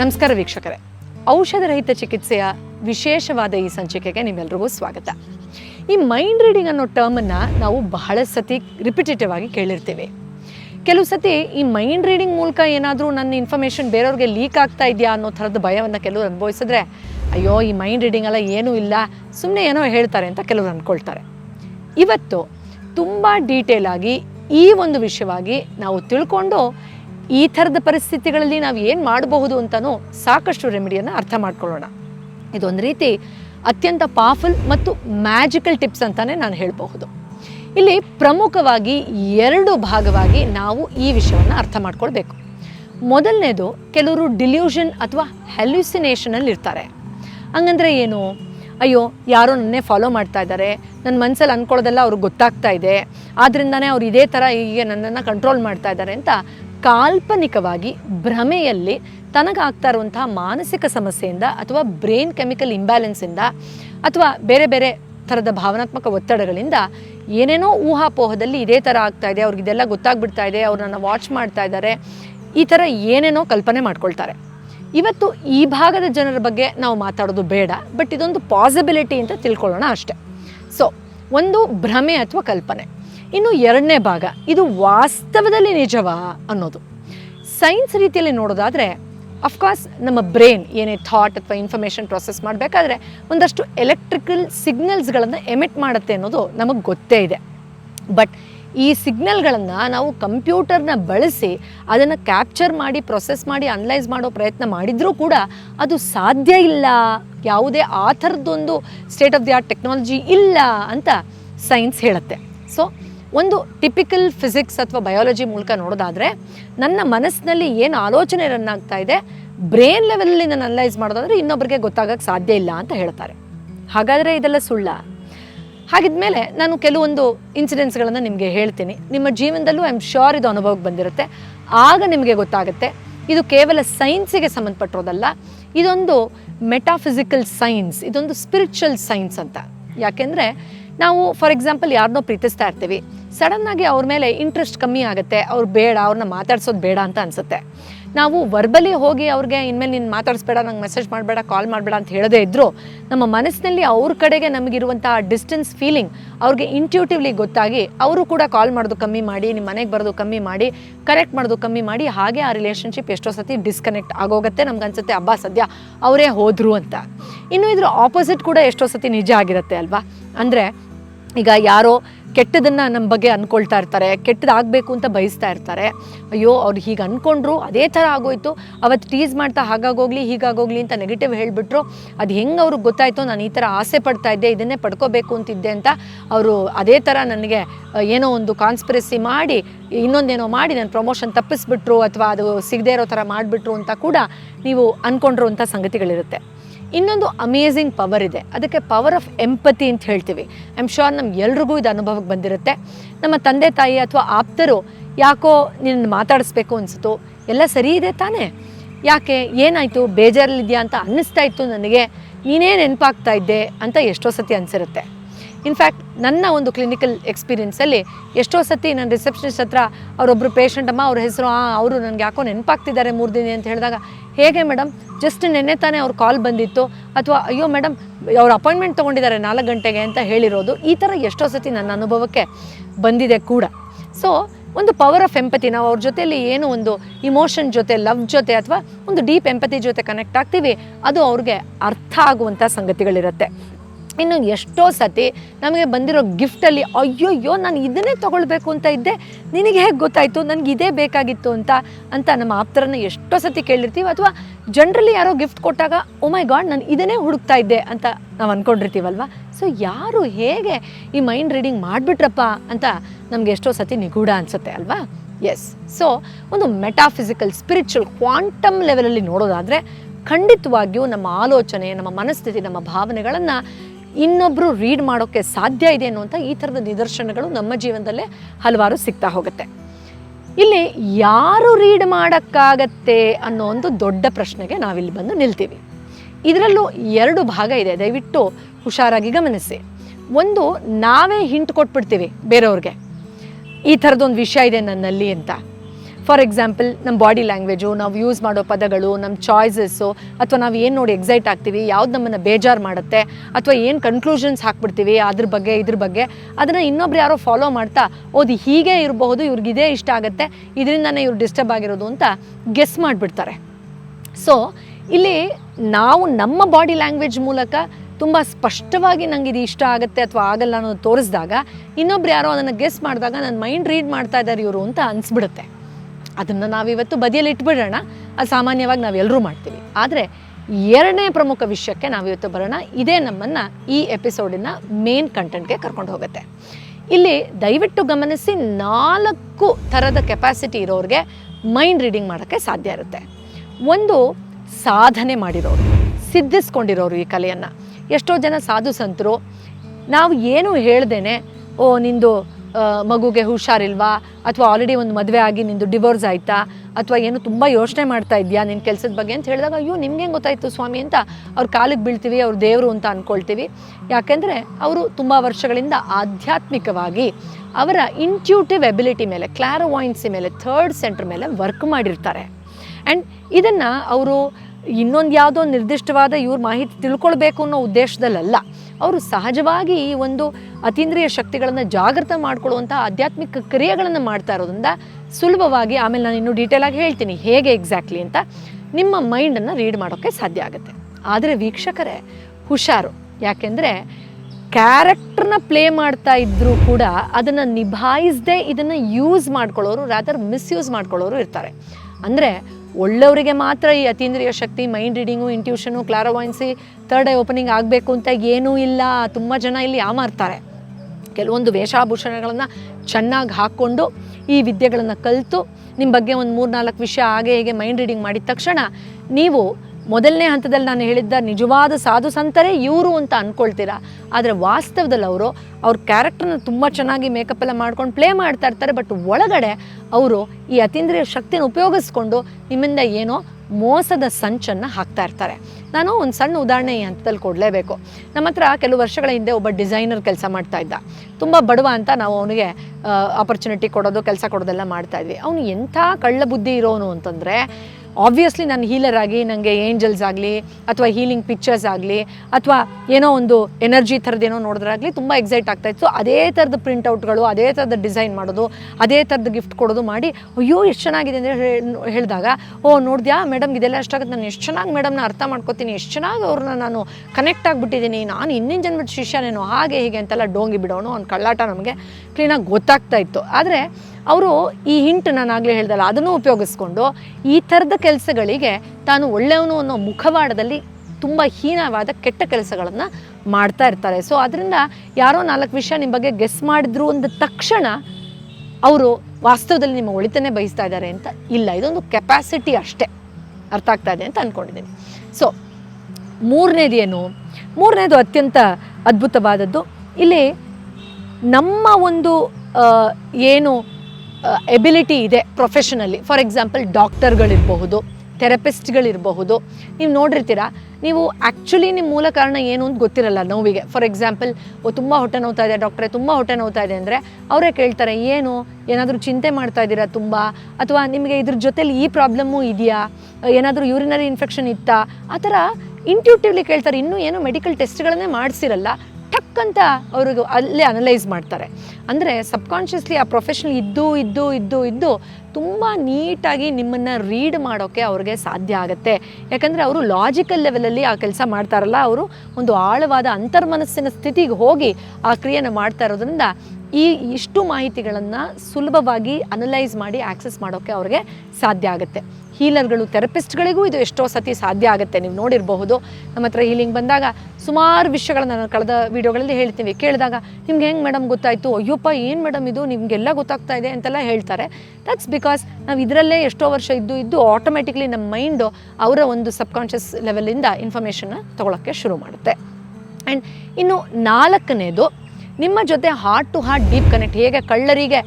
ನಮಸ್ಕಾರ ವೀಕ್ಷಕರೇ. ಔಷಧ ರಹಿತ ಚಿಕಿತ್ಸೆಯ ವಿಶೇಷವಾದ ಈ ಸಂಚಿಕೆಗೆ ನಿಮ್ಮೆಲ್ರಿಗೂ ಸ್ವಾಗತ. ಈ ಮೈಂಡ್ ರೀಡಿಂಗ್ ಅನ್ನೋ ಟರ್ಮನ್ನು ನಾವು ಬಹಳ ಸತಿ ರಿಪಿಟೇಟಿವ್ ಆಗಿ ಕೇಳಿರ್ತೀವಿ. ಕೆಲವು ಸತಿ ಈ ಮೈಂಡ್ ರೀಡಿಂಗ್ ಮೂಲಕ ಏನಾದರೂ ನನ್ನ ಇನ್ಫಾರ್ಮೇಷನ್ ಬೇರೆಯವ್ರಿಗೆ ಲೀಕ್ ಆಗ್ತಾ ಇದೆಯಾ ಅನ್ನೋ ಥರದ ಭಯವನ್ನು ಕೆಲವರು ಅನುಭವಿಸಿದ್ರೆ ಅಯ್ಯೋ, ಈ ಮೈಂಡ್ ರೀಡಿಂಗ್ ಎಲ್ಲ ಏನೂ ಇಲ್ಲ. ಸುಮ್ಮನೆ ಏನೋ ಹೇಳ್ತಾರೆ ಅಂತ ಕೆಲವರು ಅಂದ್ಕೊಳ್ತಾರೆ. ಇವತ್ತು ತುಂಬ ಡೀಟೇಲಾಗಿ ಈ ಒಂದು ವಿಷಯವಾಗಿ ನಾವು ತಿಳ್ಕೊಂಡು ಈ ಥರದ ಪರಿಸ್ಥಿತಿಗಳಲ್ಲಿ ನಾವು ಏನು ಮಾಡಬಹುದು ಅಂತಲೂ ಸಾಕಷ್ಟು ರೆಮಿಡಿಯನ್ನು ಅರ್ಥ ಮಾಡ್ಕೊಳ್ಳೋಣ. ಇದೊಂದು ರೀತಿ ಅತ್ಯಂತ ಪವರ್ಫುಲ್ ಮತ್ತು ಮ್ಯಾಜಿಕಲ್ ಟಿಪ್ಸ್ ಅಂತಲೇ ನಾನು ಹೇಳಬಹುದು. ಇಲ್ಲಿ ಪ್ರಮುಖವಾಗಿ ಎರಡು ಭಾಗವಾಗಿ ನಾವು ಈ ವಿಷಯವನ್ನು ಅರ್ಥ ಮಾಡ್ಕೊಳ್ಬೇಕು. ಮೊದಲನೇದು, ಕೆಲವರು ಡಿಲ್ಯೂಷನ್ ಅಥವಾ ಹೆಲ್ಯೂಸಿನೇಷನಲ್ಲಿ ಇರ್ತಾರೆ ಹಂಗಂದ್ರೆ ಏನು? ಅಯ್ಯೋ, ಯಾರೋ ನನ್ನೇ ಫಾಲೋ ಮಾಡ್ತಾ ಇದ್ದಾರೆ ನನ್ನ ಮನಸ್ಸಲ್ಲಿ ಅಂದ್ಕೊಳ್ಳೋದೆಲ್ಲ ಅವ್ರಿಗೆ ಗೊತ್ತಾಗ್ತಾ ಇದೆ. ಆದ್ದರಿಂದನೇ ಅವ್ರು ಇದೇ ಥರ ಹೀಗೆ ನನ್ನನ್ನು ಕಂಟ್ರೋಲ್ ಮಾಡ್ತಾ ಇದ್ದಾರೆ ಅಂತ ಕಾಲ್ಪನಿಕವಾಗಿ ಭ್ರಮೆಯಲ್ಲಿ ತನಗಾಗ್ತಾ ಇರುವಂತಹ ಮಾನಸಿಕ ಸಮಸ್ಯೆಯಿಂದ ಅಥವಾ ಬ್ರೈನ್ ಕೆಮಿಕಲ್ ಇಂಬ್ಯಾಲೆನ್ಸಿಂದ ಅಥವಾ ಬೇರೆ ಬೇರೆ ಥರದ ಭಾವನಾತ್ಮಕ ಒತ್ತಡಗಳಿಂದ ಏನೇನೋ ಊಹಾಪೋಹದಲ್ಲಿ ಇದೇ ಥರ ಆಗ್ತಾ ಇದೆ, ಅವ್ರಿಗೆ ಇದೆಲ್ಲ ಗೊತ್ತಾಗ್ಬಿಡ್ತಾ ಇದೆ, ಅವ್ರು ನನ್ನ ವಾಚ್ ಮಾಡ್ತಾ ಇದ್ದಾರೆ ಈ ಥರ ಏನೇನೋ ಕಲ್ಪನೆ ಮಾಡ್ಕೊಳ್ತಾರೆ. ಇವತ್ತು ಈ ಭಾಗದ ಜನರ ಬಗ್ಗೆ ನಾವು ಮಾತಾಡೋದು ಬೇಡ ಬಟ್ ಇದೊಂದು ಪಾಸಿಬಿಲಿಟಿ ಅಂತ ತಿಳ್ಕೊಳ್ಳೋಣ ಅಷ್ಟೆ. ಸೊ ಒಂದು ಭ್ರಮೆ ಅಥವಾ ಕಲ್ಪನೆ. ಇನ್ನು ಎರಡನೇ ಭಾಗ, ಇದು ವಾಸ್ತವದಲ್ಲಿ ನಿಜವಾ ಅನ್ನೋದು. ಸೈನ್ಸ್ ರೀತಿಯಲ್ಲಿ ನೋಡೋದಾದರೆ ಅಫ್ಕೋರ್ಸ್ ನಮ್ಮ ಬ್ರೈನ್ ಏನೇ ಥಾಟ್ ಅಥವಾ ಇನ್ಫಾರ್ಮೇಷನ್ ಪ್ರೊಸೆಸ್ ಮಾಡಬೇಕಾದ್ರೆ ಒಂದಷ್ಟು ಎಲೆಕ್ಟ್ರಿಕಲ್ ಸಿಗ್ನಲ್ಸ್ಗಳನ್ನು ಎಮಿಟ್ ಮಾಡುತ್ತೆ ಅನ್ನೋದು ನಮಗೆ ಗೊತ್ತೇ ಇದೆ. ಬಟ್ ಈ ಸಿಗ್ನಲ್ಗಳನ್ನು ನಾವು ಕಂಪ್ಯೂಟರ್ನ ಬಳಸಿ ಅದನ್ನು ಕ್ಯಾಪ್ಚರ್ ಮಾಡಿ, ಪ್ರೊಸೆಸ್ ಮಾಡಿ, ಅನಲೈಸ್ ಮಾಡೋ ಪ್ರಯತ್ನ ಮಾಡಿದರೂ ಕೂಡ ಅದು ಸಾಧ್ಯ ಇಲ್ಲ. ಯಾವುದೇ ಆ ಥರದ್ದೊಂದು state of the art technology ಇಲ್ಲ ಅಂತ ಸೈನ್ಸ್ ಹೇಳುತ್ತೆ. ಸೊ, ಒಂದು ಟಿಪಿಕಲ್ ಫಿಸಿಕ್ಸ್ ಅಥವಾ ಬಯಾಲಜಿ ಮೂಲಕ ನೋಡೋದಾದರೆ, ನನ್ನ ಮನಸ್ಸಿನಲ್ಲಿ ಏನು ಆಲೋಚನೆ ರನ್ ಆಗ್ತಾ ಇದೆ, ಬ್ರೈನ್ ಲೆವೆಲಲ್ಲಿ ನಾನು ಅನಲೈಸ್ ಮಾಡೋದಾದರೆ ಇನ್ನೊಬ್ಬರಿಗೆ ಗೊತ್ತಾಗಕ್ಕೆ ಸಾಧ್ಯ ಇಲ್ಲ ಅಂತ ಹೇಳ್ತಾರೆ. ಹಾಗಾದರೆ ಇದೆಲ್ಲ ಸುಳ್ಳ? ಹಾಗಿದ್ಮೇಲೆ ನಾನು ಕೆಲವೊಂದು ಇನ್ಸಿಡೆಂಟ್ಸ್ಗಳನ್ನು ನಿಮಗೆ ಹೇಳ್ತೀನಿ. ನಿಮ್ಮ ಜೀವನದಲ್ಲೂ ಐ ಆಮ್ ಶ್ಯೂರ್ ಇದು ಅನುಭವಕ್ಕೆ ಬಂದಿರುತ್ತೆ. ಆಗ ನಿಮಗೆ ಗೊತ್ತಾಗುತ್ತೆ, ಇದು ಕೇವಲ ಸೈನ್ಸಿಗೆ ಸಂಬಂಧಪಟ್ಟಿರೋದಲ್ಲ, ಇದೊಂದು ಮೆಟಾಫಿಸಿಕಲ್ ಸೈನ್ಸ್ ಇದೊಂದು ಸ್ಪಿರಿಚುವಲ್ ಸೈನ್ಸ್ ಅಂತ. ಯಾಕೆಂದರೆ ನಾವು ಫಾರ್ ಎಕ್ಸಾಂಪಲ್ ಯಾರನ್ನೋ ಪ್ರೀತಿಸ್ತಾ ಇರ್ತೀವಿ ಸಡನ್ನಾಗಿ ಅವ್ರ ಮೇಲೆ ಇಂಟ್ರೆಸ್ಟ್ ಕಮ್ಮಿ ಆಗುತ್ತೆ, ಅವ್ರು ಬೇಡ, ಅವ್ರನ್ನ ಮಾತಾಡ್ಸೋದು ಬೇಡ ಅಂತ ಅನಿಸುತ್ತೆ. ನಾವು ವರ್ಬಲಿ ಹೋಗಿ ಅವ್ರಿಗೆ ಇನ್ಮೇಲೆ ನೀನು ಮಾತಾಡಿಸ್ಬೇಡ, ನಂಗೆ ಮೆಸೇಜ್ ಮಾಡಬೇಡ ಕಾಲ್ ಮಾಡಬೇಡ ಅಂತ ಹೇಳದೇ ಇದ್ದರೂ ನಮ್ಮ ಮನಸ್ಸಿನಲ್ಲಿ ಅವ್ರ ಕಡೆಗೆ ನಮಗಿರುವಂಥ ಡಿಸ್ಟೆನ್ಸ್ ಫೀಲಿಂಗ್ ಅವ್ರಿಗೆ ಇಂಟ್ಯೂಟಿವ್ಲಿ ಗೊತ್ತಾಗಿ ಅವರು ಕೂಡ ಕಾಲ್ ಮಾಡೋದು ಕಮ್ಮಿ ಮಾಡಿ ನಿಮ್ಮ ಮನೆಗೆ ಬರೋದು ಕಮ್ಮಿ ಮಾಡಿ ಕರೆಕ್ಟ್ ಮಾಡೋದು ಕಮ್ಮಿ ಮಾಡಿ, ಹಾಗೆ ಆ ರಿಲೇಷನ್ಶಿಪ್ ಎಷ್ಟೋ ಸತಿ ಡಿಸ್ಕನೆಕ್ಟ್ ಆಗೋಗುತ್ತೆ ನಮ್ಗೆ ಅನ್ಸುತ್ತೆ ಹಬ್ಬ ಸದ್ಯ ಅವರೇ ಹೋದರು ಅಂತ. ಇನ್ನು ಇದ್ರ ಆಪೋಸಿಟ್ ಕೂಡ ಎಷ್ಟೋ ಸತಿ ನಿಜ ಆಗಿರುತ್ತೆ ಅಲ್ವಾ? ಅಂದರೆ ಈಗ ಯಾರೋ ಕೆಟ್ಟದನ್ನು ನಮ್ಮ ಬಗ್ಗೆ ಅಂದ್ಕೊಳ್ತಾ ಇರ್ತಾರೆ, ಕೆಟ್ಟದಾಗಬೇಕು ಅಂತ ಬಯಸ್ತಾ ಇರ್ತಾರೆ. ಅಯ್ಯೋ, ಅವ್ರು ಹೀಗೆ ಅಂದ್ಕೊಂಡ್ರು ಅದೇ ಥರ ಆಗೋಯ್ತು. ಅವತ್ತು ಟೀಸ್ ಮಾಡ್ತಾ ಹಾಗಾಗೋಗ್ಲಿ, ಹೀಗಾಗೋಗ್ಲಿ ಅಂತ ನೆಗೆಟಿವ್ ಹೇಳಿಬಿಟ್ರು. ಅದು ಹೆಂಗೆ ಅವ್ರಿಗೆ ಗೊತ್ತಾಯಿತು, ನಾನು ಈ ಥರ ಆಸೆ ಪಡ್ತಾ ಇದ್ದೆ, ಇದನ್ನೇ ಪಡ್ಕೋಬೇಕು ಅಂತಿದ್ದೆ ಅಂತ ಅವರು ಅದೇ ಥರ ನನಗೆ ಏನೋ ಒಂದು ಕಾನ್ಸ್ಪಿರಸಿ ಮಾಡಿ, ಇನ್ನೊಂದೇನೋ ಮಾಡಿ ನನ್ನ ಪ್ರಮೋಷನ್ ತಪ್ಪಿಸ್ಬಿಟ್ರು ಅಥವಾ ಅದು ಸಿಗದೇ ಇರೋ ಥರ ಮಾಡಿಬಿಟ್ರು ಅಂತ ಕೂಡ ನೀವು ಅಂದ್ಕೊಂಡಿರುವಂಥ ಸಂಗತಿಗಳಿರುತ್ತೆ. ಇನ್ನೊಂದು ಅಮೇಝಿಂಗ್ ಪವರ್ ಇದೆ. ಅದಕ್ಕೆ ಪವರ್ ಆಫ್ ಎಂಪತಿ ಅಂತ ಹೇಳ್ತೀವಿ. ಐ ಆಮ್ ಶೋರ್ ನಮ್ಗೆ ಎಲ್ರಿಗೂ ಇದು ಅನುಭವಕ್ಕೆ ಬಂದಿರುತ್ತೆ. ನಮ್ಮ ತಂದೆ, ತಾಯಿ ಅಥವಾ ಆಪ್ತರು ಯಾಕೋ ನಿನ್ನ ಮಾತಾಡಿಸ್ಬೇಕು ಅನಿಸ್ತು ಎಲ್ಲ ಸರಿ ಇದೆ ತಾನೇ. ಯಾಕೆ, ಏನಾಯಿತು, ಬೇಜಾರಲ್ಲಿದೆಯಾ ಅಂತ ಅನ್ನಿಸ್ತಾ ಇತ್ತು ನನಗೆ. ನೀನೇ ನೆನಪಾಗ್ತಾ ಇದ್ದೆ ಅಂತ ಎಷ್ಟೋ ಸತಿ ಅನಿಸಿರುತ್ತೆ. ಇನ್ಫ್ಯಾಕ್ಟ್ ನನ್ನ ಒಂದು ಕ್ಲಿನಿಕಲ್ ಎಕ್ಸ್ಪೀರಿಯೆನ್ಸಲ್ಲಿ ಎಷ್ಟೋ ಸತಿ ನನ್ನ ರಿಸೆಪ್ಷನಿಸ್ಟ್ ಹತ್ರ ಅವರೊಬ್ಬರು ಪೇಷಂಟ್ ಅಮ್ಮ ಅವ್ರ ಹೆಸರು ಅವರು ನನಗೆ ಯಾಕೋ ನೆನಪಾಗ್ತಿದ್ದಾರೆ ಮೂರು ದಿನ ಅಂತ ಹೇಳಿದಾಗ ಹೇಗೆ ಮೇಡಮ್ ಜಸ್ಟ್ ನೆನ್ನೆ ತಾನೇ ಅವ್ರ ಕಾಲ್ ಬಂದಿತ್ತು. ಅಥವಾ, ಅಯ್ಯೋ ಮೇಡಮ್ ಅವ್ರ ಅಪಾಯಿಂಟ್ಮೆಂಟ್ ತೊಗೊಂಡಿದ್ದಾರೆ ನಾಲ್ಕು ಗಂಟೆಗೆ ಅಂತ ಹೇಳಿರೋದು. ಈ ಥರ ಎಷ್ಟೋ ಸತಿ ನನ್ನ ಅನುಭವಕ್ಕೆ ಬಂದಿದೆ ಕೂಡ. ಸೊ ಒಂದು ಪವರ್ ಆಫ್ ಎಂಪತಿ ನಾವು ಅವ್ರ ಜೊತೆಯಲ್ಲಿ ಏನು ಒಂದು ಇಮೋಷನ್ ಜೊತೆ ಲವ್ ಜೊತೆ ಅಥವಾ, ಒಂದು ಡೀಪ್ ಎಂಪತಿ ಜೊತೆ ಕನೆಕ್ಟ್ ಆಗ್ತೀವಿ, ಅದು ಅವ್ರಿಗೆ ಅರ್ಥ ಆಗುವಂಥ ಸಂಗತಿಗಳಿರುತ್ತೆ. ಇನ್ನು ಎಷ್ಟೋ ಸತಿ ನಮಗೆ ಬಂದಿರೋ ಗಿಫ್ಟಲ್ಲಿ ಅಯ್ಯೋಯ್ಯೋ, ನಾನು ಇದನ್ನೇ ತೊಗೊಳ್ಬೇಕು ಅಂತ ಇದ್ದೆ. ನಿನಗೆ ಹೇಗೆ ಗೊತ್ತಾಯಿತು? ನನಗೆ ಇದೇ ಬೇಕಾಗಿತ್ತು ಅಂತ ಅಂತ ನಮ್ಮ ಆಪ್ತರನ್ನ ಎಷ್ಟೋ ಸತಿ ಕೇಳಿರ್ತೀವಿ. ಅಥವಾ ಜನರಲಿ ಯಾರೋ ಗಿಫ್ಟ್ ಕೊಟ್ಟಾಗ ಓ ಮೈ ಗಾಡ್ ನಾನು ಇದನ್ನೇ ಹುಡುಕ್ತಾ ಇದ್ದೆ ಅಂತ ನಾವು ಅಂದ್ಕೊಂಡಿರ್ತೀವಲ್ವ ಸೊ ಯಾರು ಹೇಗೆ ಈ ಮೈಂಡ್ ರೀಡಿಂಗ್ ಮಾಡಿಬಿಟ್ರಪ್ಪ ಅಂತ ನಮಗೆ ಎಷ್ಟೋ ಸತಿ ನಿಗೂಢ ಅನಿಸುತ್ತೆ ಅಲ್ವಾ? ಎಸ್ ಸೊ ಒಂದು ಮೆಟಾಫಿಸಿಕಲ್ ಸ್ಪಿರಿಚುವಲ್ ಕ್ವಾಂಟಮ್ ಲೆವೆಲಲ್ಲಿ ನೋಡೋದಾದರೆ ಖಂಡಿತವಾಗಿಯೂ ನಮ್ಮ ಆಲೋಚನೆ, ನಮ್ಮ ಮನಸ್ಥಿತಿ, ನಮ್ಮ ಭಾವನೆಗಳನ್ನು ಇನ್ನೊಬ್ಬರು ರೀಡ್ ಮಾಡೋಕ್ಕೆ ಸಾಧ್ಯ ಇದೆ ಅನ್ನುವಂಥ ಈ ಥರದ ನಿದರ್ಶನಗಳು ನಮ್ಮ ಜೀವನದಲ್ಲೇ ಹಲವಾರು ಸಿಗ್ತಾ ಹೋಗುತ್ತೆ. ಇಲ್ಲಿ ಯಾರು ರೀಡ್ ಮಾಡೋಕ್ಕಾಗತ್ತೆ ಅನ್ನೋ ಒಂದು ದೊಡ್ಡ ಪ್ರಶ್ನೆಗೆ ನಾವಿಲ್ಲಿ ಬಂದು ನಿಲ್ತೀವಿ. ಇದರಲ್ಲೂ ಎರಡು ಭಾಗ ಇದೆ, ದಯವಿಟ್ಟು ಹುಷಾರಾಗಿ ಗಮನಿಸಿ. ಒಂದು, ನಾವೇ ಹಿಂಟ್ ಕೊಟ್ಬಿಡ್ತೀವಿ ಬೇರೆಯವ್ರಿಗೆ. ಈ ಥರದೊಂದು ವಿಷಯ ಇದೆ ನನ್ನಲ್ಲಿ ಅಂತ. ಫಾರ್ ಎಕ್ಸಾಂಪಲ್ ನಮ್ಮ ಬಾಡಿ ಲ್ಯಾಂಗ್ವೇಜು ನಾವು ಯೂಸ್ ಮಾಡೋ ಪದಗಳು ನಮ್ಮ ಚಾಯ್ಸಸ್ಸು ಅಥವಾ ನಾವು ಏನು ನೋಡಿ ಎಕ್ಸೈಟ್ ಆಗ್ತೀವಿ, ಯಾವ್ದು ನಮ್ಮನ್ನು ಬೇಜಾರು ಮಾಡುತ್ತೆ, ಅಥವಾ ಏನು ಕನ್ಕ್ಲೂಷನ್ಸ್ ಹಾಕ್ಬಿಡ್ತೀವಿ, ಅದ್ರ ಬಗ್ಗೆ, ಇದ್ರ ಬಗ್ಗೆ, ಅದನ್ನು ಇನ್ನೊಬ್ರು ಯಾರೋ ಫಾಲೋ ಮಾಡ್ತಾ, ಓದಿ ಹೀಗೆ ಇರಬಹುದು, ಇವ್ರಿಗೆ ಇದೇ ಇಷ್ಟ ಆಗುತ್ತೆ, ಇದರಿಂದನೇ ಇವ್ರು ಡಿಸ್ಟರ್ಬ್ ಆಗಿರೋದು ಅಂತ ಗೆಸ್ ಮಾಡಿಬಿಡ್ತಾರೆ. ಸೊ ಇಲ್ಲಿ ನಾವು ನಮ್ಮ ಬಾಡಿ ಲ್ಯಾಂಗ್ವೇಜ್ ಮೂಲಕ ತುಂಬ ಸ್ಪಷ್ಟವಾಗಿ ನನಗೆ ಇದು ಇಷ್ಟ ಆಗುತ್ತೆ ಅಥವಾ ಆಗಲ್ಲ ಅನ್ನೋದು ತೋರಿಸಿದಾಗ, ಇನ್ನೊಬ್ರು ಯಾರೋ ಅದನ್ನು ಗೆಸ್ ಮಾಡಿದಾಗ ನನ್ನ ಮೈಂಡ್ ರೀಡ್ ಮಾಡ್ತಾ ಇದ್ದಾರೆ ಇವರು ಅಂತ ಅನಿಸ್ಬಿಡುತ್ತೆ. ಅದನ್ನು ನಾವಿವತ್ತು ಬದಿಯಲ್ಲಿ ಇಟ್ಬಿಡೋಣ. ಅದು ಸಾಮಾನ್ಯವಾಗಿ ನಾವೆಲ್ಲರೂ ಮಾಡ್ತೀವಿ. ಆದರೆ ಎರಡನೇ ಪ್ರಮುಖ ವಿಷಯಕ್ಕೆ ನಾವಿವತ್ತು ಬರೋಣ. ಇದೇ ನಮ್ಮನ್ನು ಈ ಎಪಿಸೋಡಿನ ಮೇನ್ ಕಂಟೆಂಟ್ಗೆ ಕರ್ಕೊಂಡು ಹೋಗುತ್ತೆ. ಇಲ್ಲಿ ದಯವಿಟ್ಟು ಗಮನಿಸಿ ನಾಲ್ಕು ಥರದ ಕೆಪಾಸಿಟಿ ಇರೋರಿಗೆ ಮೈಂಡ್ ರೀಡಿಂಗ್ ಮಾಡೋಕ್ಕೆ ಸಾಧ್ಯ ಇರುತ್ತೆ. ಒಂದು, ಸಾಧನೆ ಮಾಡಿರೋರು, ಸಿದ್ಧಿಸ್ಕೊಂಡಿರೋರು ಈ ಕಲೆಯನ್ನು. ಎಷ್ಟೋ ಜನ ಸಾಧು ಸಂತರು, ನಾವು ಏನು ಹೇಳ್ದೇನೆ, ಓ, ನಿಂದು ಮಗುಗೆ ಹುಷಾರಿಲ್ವಾ? ಅಥವಾ ಆಲ್ರೆಡಿ ಒಂದು ಮದುವೆ ಆಗಿ ನಿಂದು ಡಿವೋರ್ಸ್ ಆಯ್ತಾ? ಅಥವಾ ಏನು ತುಂಬ ಯೋಚನೆ ಮಾಡ್ತಾ ಇದೆಯಾ ನಿನ್ನ ಕೆಲಸದ ಬಗ್ಗೆ ಅಂತ ಹೇಳಿದಾಗ, ಅಯ್ಯೋ, ನಿಮ್ಗೆ ಹೆಂಗೆ ಗೊತ್ತಾಯಿತು ಸ್ವಾಮಿ? ಅಂತ ಅವ್ರ ಕಾಲಿಗೆ ಬೀಳ್ತೀವಿ, ಅವ್ರ ದೇವರು ಅಂತ ಅಂದ್ಕೊಳ್ತೀವಿ ಯಾಕೆಂದರೆ ಅವರು ತುಂಬ ವರ್ಷಗಳಿಂದ ಆಧ್ಯಾತ್ಮಿಕವಾಗಿ ಅವರ ಇಂಟ್ಯೂಟಿವ್ ಎಬಿಲಿಟಿ ಮೇಲೆ ಕ್ಲಾರೋವಾಯಿನ್ಸಿ ಮೇಲೆ ಥರ್ಡ್ ಸೆಂಟರ್ ಮೇಲೆ ವರ್ಕ್ ಮಾಡಿರ್ತಾರೆ. ಆ್ಯಂಡ್ ಇದನ್ನು ಅವರು ಇನ್ನೊಂದು ಯಾವುದೋ ನಿರ್ದಿಷ್ಟವಾದ ಇವ್ರ ಮಾಹಿತಿ ತಿಳ್ಕೊಳ್ಬೇಕು ಅನ್ನೋ ಉದ್ದೇಶದಲ್ಲಲ್ಲ, ಅವರು ಸಹಜವಾಗಿ ಈ ಒಂದು ಅತೀಂದ್ರಿಯ ಶಕ್ತಿಗಳನ್ನು ಜಾಗೃತ ಮಾಡ್ಕೊಳ್ಳುವಂಥ ಆಧ್ಯಾತ್ಮಿಕ ಕ್ರಿಯೆಗಳನ್ನು ಮಾಡ್ತಾ ಇರೋದ್ರಿಂದ ಸುಲಭವಾಗಿ, ಆಮೇಲೆ ನಾನು ಇನ್ನೂ ಡೀಟೇಲಾಗಿ ಹೇಳ್ತೀನಿ ಹೇಗೆ ಎಕ್ಸಾಕ್ಟ್ಲಿ ಅಂತ ನಿಮ್ಮ ಮೈಂಡನ್ನು ರೀಡ್ ಮಾಡೋಕ್ಕೆ ಸಾಧ್ಯ ಆಗುತ್ತೆ. ಆದರೆ ವೀಕ್ಷಕರೇ, ಹುಷಾರು. ಯಾಕೆಂದರೆ ಕ್ಯಾರೆಕ್ಟ್ರನ್ನ ಪ್ಲೇ ಮಾಡ್ತಾ ಇದ್ದರೂ ಕೂಡ ಅದನ್ನು ನಿಭಾಯಿಸದೆ ಇದನ್ನು ಯೂಸ್ ಮಾಡ್ಕೊಳ್ಳೋರು ರಾದರ್ ಮಿಸ್ಯೂಸ್ ಮಾಡ್ಕೊಳ್ಳೋರು ಇರ್ತಾರೆ. ಅಂದರೆ ಒಳ್ಳೆಯವರಿಗೆ ಮಾತ್ರ ಈ ಅತೀಂದ್ರಿಯ ಶಕ್ತಿ mind reading intuition clairvoyance third eye opening ಆಗಬೇಕು ಅಂತ ಏನೂ ಇಲ್ಲ. ತುಂಬ ಜನ ಇಲ್ಲಿ ಯಾಮಾರ್ತಾರೆ. ಕೆಲವೊಂದು ವೇಷಾಭೂಷಣಗಳನ್ನು ಚೆನ್ನಾಗಿ ಹಾಕ್ಕೊಂಡು ಈ ವಿದ್ಯೆಗಳನ್ನು ಕಲಿತು ನಿಮ್ಮ ಬಗ್ಗೆ ಒಂದು ಮೂರು ನಾಲ್ಕು ವಿಷಯ ಹಾಗೆ ಹೀಗೆ ಮೈಂಡ್ ರೀಡಿಂಗ್ ಮಾಡಿದ ತಕ್ಷಣ ನೀವು ಮೊದಲನೇ ಹಂತದಲ್ಲಿ ನಾನು ಹೇಳಿದ್ದ ನಿಜವಾದ ಸಾಧು ಸಂತರೇ ಇವರು ಅಂತ ಅಂದ್ಕೊಳ್ತೀರಾ ಆದರೆ ವಾಸ್ತವದಲ್ಲಿ ಅವರು, ಅವ್ರ ಕ್ಯಾರೆಕ್ಟರ್ನ ತುಂಬ ಚೆನ್ನಾಗಿ ಮೇಕಪ್ ಎಲ್ಲ ಮಾಡ್ಕೊಂಡು ಪ್ಲೇ ಮಾಡ್ತಾ ಇರ್ತಾರೆ ಬಟ್ ಒಳಗಡೆ ಅವರು ಈ ಅತೀಂದ್ರಿಯ ಶಕ್ತಿನ ಉಪಯೋಗಿಸ್ಕೊಂಡು ನಿಮ್ಮಿಂದ ಏನೋ ಮೋಸದ ಸಂಚನ್ನು ಹಾಕ್ತಾ ಇರ್ತಾರೆ. ನಾನು ಒಂದು ಸಣ್ಣ ಉದಾಹರಣೆ ಈ ಹಂತದಲ್ಲಿ ಕೊಡಲೇಬೇಕು. ನಮ್ಮ ಹತ್ರ ಕೆಲವು ವರ್ಷಗಳ ಹಿಂದೆ ಒಬ್ಬ ಡಿಸೈನರ್ ಕೆಲಸ ಮಾಡ್ತಾ ಇದ್ದ. ತುಂಬ ಬಡವ ಅಂತ ನಾವು ಅವನಿಗೆ ಆಪರ್ಚುನಿಟಿ ಕೊಡೋದು, ಕೆಲಸ ಕೊಡೋದೆಲ್ಲ ಮಾಡ್ತಾ ಇದ್ವಿ. ಅವನು ಎಂಥ ಕಳ್ಳ ಬುದ್ಧಿ ಇರೋನು ಅಂತಂದರೆ ಆಬ್ವಿಯಸ್ಲಿ ನಾನು ಹೀಲರ್ ಆಗಿ ನನಗೆ ಏಂಜಲ್ಸ್ ಆಗಲಿ, ಅಥವಾ ಹೀಲಿಂಗ್ ಪಿಕ್ಚರ್ಸ್ ಆಗಲಿ, ಅಥವಾ ಏನೋ ಒಂದು ಎನರ್ಜಿ ಥರದ್ದೇನೋ ನೋಡಿದ್ರಾಗಲಿ ತುಂಬ ಎಕ್ಸೈಟ್ ಆಗ್ತಾ ಇತ್ತು. ಅದೇ ಥರದ ಪ್ರಿಂಟೌಟ್ಗಳು ಅದೇ ಥರದ ಡಿಸೈನ್ ಮಾಡೋದು, ಅದೇ ಥರದ ಗಿಫ್ಟ್ ಕೊಡೋದು ಮಾಡಿ, ಅಯ್ಯೋ, ಎಷ್ಟು ಚೆನ್ನಾಗಿದೆ ಅಂದರೆ ಹೇಳಿದಾಗ, ಓ, ನೋಡಿದ್ಯಾ ಮೇಡಮ್ ಇದೆಲ್ಲ ಎಷ್ಟಾಗುತ್ತೆ ನಾನು ಎಷ್ಟು ಚೆನ್ನಾಗಿ ಮೇಡಮ್ನ ಅರ್ಥ ಮಾಡ್ಕೋತೀನಿ. ಎಷ್ಟು ಚೆನ್ನಾಗಿ ಅವ್ರನ್ನ ನಾನು ಕನೆಕ್ಟ್ ಆಗಿಬಿಟ್ಟಿದ್ದೀನಿ ನಾನು ಇನ್ನಿನ ಜನ್ಮದ ಶಿಷ್ಯನೇನೋ, ಹಾಗೆ ಹೀಗೆ ಅಂತೆಲ್ಲ ಡೋಂಗಿ ಬಿಡೋಣ ಅವ್ನು ಕಳ್ಳಾಟ ನಮಗೆ ಕ್ಲೀನಾಗಿ ಗೊತ್ತಾಗ್ತಾ ಇತ್ತು. ಆದರೆ ಅವರು ಈ ಹಿಂಟ್ ನಾನು ಹೇಳ್ದಲ್ಲ, ಅದನ್ನು ಉಪಯೋಗಿಸ್ಕೊಂಡು ಈ ಥರದ ಕೆಲಸಗಳಿಗೆ ತಾನು ಒಳ್ಳೆಯವನು ಅನ್ನೋ ಮುಖವಾಡದಲ್ಲಿ ತುಂಬ ಹೀನವಾದ ಕೆಟ್ಟ ಕೆಲಸಗಳನ್ನು ಮಾಡ್ತಾ ಇರ್ತಾರೆ. ಸೊ ಅದರಿಂದ ಯಾರೋ ನಾಲ್ಕು ವಿಷಯ ನಿಮ್ಮ ಬಗ್ಗೆ ಗೆಸ್ ಮಾಡಿದ್ರು ಅಂದ ತಕ್ಷಣ ಅವರು ವಾಸ್ತವದಲ್ಲಿ ನಿಮ್ಮ ಒಳಿತನೇ ಬಯಸ್ತಾ ಇದ್ದಾರೆ ಅಂತ ಇಲ್ಲ, ಇದೊಂದು ಕೆಪಾಸಿಟಿ ಅಷ್ಟೇ. ಅರ್ಥ ಆಗ್ತಾ ಇದೆ ಅಂತ ಅಂದ್ಕೊಂಡಿದ್ದೀನಿ ಸೊ ಮೂರನೇದೇನು ಮೂರನೇದು ಅತ್ಯಂತ ಅದ್ಭುತವಾದದ್ದು, ಇಲ್ಲಿ ನಮ್ಮ ಒಂದು ಏನು ಎಬಿಲಿಟಿ ಇದೆ ಪ್ರೊಫೆಷನಲ್ಲಿ ಫಾರ್ ಎಕ್ಸಾಂಪಲ್ ಡಾಕ್ಟರ್ಗಳಿರಬಹುದು ಥೆರಪಿಸ್ಟ್ಗಳಿರಬಹುದು ನೀವು ನೋಡಿರ್ತೀರಾ, ನೀವು ಆ್ಯಕ್ಚುಲಿ ನಿಮ್ಮ ಮೂಲ ಕಾರಣ ಏನು ಅಂತ ಗೊತ್ತಿರಲ್ಲ ನೋವಿಗೆ. ಫಾರ್ ಎಕ್ಸಾಂಪಲ್ ಓ, ತುಂಬ ಹೊಟ್ಟೆ ನೋವ್ತಾ ಇದೆ ಡಾಕ್ಟ್ರೆ, ತುಂಬ ಹೊಟ್ಟೆ ನೋವ್ತಾ ಇದೆ ಅಂದರೆ ಅವರೇ ಕೇಳ್ತಾರೆ, ಏನು? ಏನಾದರೂ ಚಿಂತೆ ಮಾಡ್ತಾ ಇದ್ದೀರಾ ತುಂಬ? ಅಥವಾ ನಿಮಗೆ ಇದ್ರ ಜೊತೆಲಿ ಈ ಪ್ರಾಬ್ಲಮ್ಮು ಇದೆಯಾ? ಏನಾದರೂ ಯೂರಿನರಿ ಇನ್ಫೆಕ್ಷನ್ ಇತ್ತಾ? ಆ ಥರ ಇಂಟ್ಯೂಟಿವ್ಲಿ ಕೇಳ್ತಾರೆ. ಇನ್ನೂ ಏನು ಮೆಡಿಕಲ್ ಟೆಸ್ಟ್ಗಳನ್ನೇ ಮಾಡಿಸಿರಲ್ಲ. ಟಕ್ ಅಂತ ಅವ್ರಿಗೆ ಅಲ್ಲೇ ಅನಲೈಸ್ ಮಾಡ್ತಾರೆ. ಅಂದರೆ ಸಬ್ಕಾನ್ಷಿಯಸ್ಲಿ ಆ ಪ್ರೊಫೆಷನಲ್ ಇದ್ದು ಇದ್ದು ಇದ್ದು ಇದ್ದು ತುಂಬ ನೀಟಾಗಿ ನಿಮ್ಮನ್ನು ರೀಡ್ ಮಾಡೋಕ್ಕೆ ಅವ್ರಿಗೆ ಸಾಧ್ಯ ಆಗುತ್ತೆ. ಯಾಕಂದರೆ ಅವರು ಲಾಜಿಕಲ್ ಲೆವೆಲಲ್ಲಿ ಆ ಕೆಲಸ ಮಾಡ್ತಾರಲ್ಲ, ಅವರು ಒಂದು ಆಳವಾದ ಅಂತರ್ಮನಸ್ಸಿನ ಸ್ಥಿತಿಗೆ ಹೋಗಿ ಆ ಕ್ರಿಯೆನ ಮಾಡ್ತಾ ಇರೋದ್ರಿಂದ ಈ ಇಷ್ಟು ಮಾಹಿತಿಗಳನ್ನು ಸುಲಭವಾಗಿ ಅನಲೈಸ್ ಮಾಡಿ ಆಕ್ಸೆಸ್ ಮಾಡೋಕ್ಕೆ ಅವ್ರಿಗೆ ಸಾಧ್ಯ ಆಗುತ್ತೆ. ಹೀಲರ್ಗಳು, ಥೆರಪಿಸ್ಟ್ಗಳಿಗೂ ಇದು ಎಷ್ಟೋ ಸತಿ ಸಾಧ್ಯ ಆಗುತ್ತೆ. ನೀವು ನೋಡಿರಬಹುದು. ನಮ್ಮ ಹತ್ರ ಹೀಲಿಂಗ್ ಬಂದಾಗ ಸುಮಾರು ವಿಷಯಗಳನ್ನ ನಾನು ಕಳೆದ ವೀಡಿಯೋಗಳಲ್ಲಿ ಹೇಳ್ತೀವಿ ಕೇಳಿದಾಗ ನಿಮ್ಗೆ ಹೆಂಗೆ ಮೇಡಮ್ ಗೊತ್ತಾಯಿತು? ಅಯ್ಯಪ್ಪ, ಏನು ಮೇಡಮ್ ಇದು? ನಿಮಗೆಲ್ಲ ಗೊತ್ತಾಗ್ತಾ ಇದೆ ಅಂತೆಲ್ಲ ಹೇಳ್ತಾರೆ. ದಟ್ಸ್ ಬಿಕಾಸ್ ನಾವು ಇದರಲ್ಲೇ ಎಷ್ಟೋ ವರ್ಷ ಇದ್ದು ಇದ್ದು ಆಟೋಮೆಟಿಕ್ಲಿ ನಮ್ಮ ಮೈಂಡು ಅವರ ಒಂದು ಸಬ್ಕಾನ್ಷಿಯಸ್ ಲೆವೆಲಿಂದ ಇನ್ಫಾರ್ಮೇಷನ್ನ ತೊಗೊಳಕ್ಕೆ ಶುರು ಮಾಡುತ್ತೆ. ಆ್ಯಂಡ್ ಇನ್ನು ನಾಲ್ಕನೇದು ನಿಮ್ಮ ಜೊತೆ heart to heart deep connect ಹೇಗೆ ಕಳ್ಳರಿಗೆ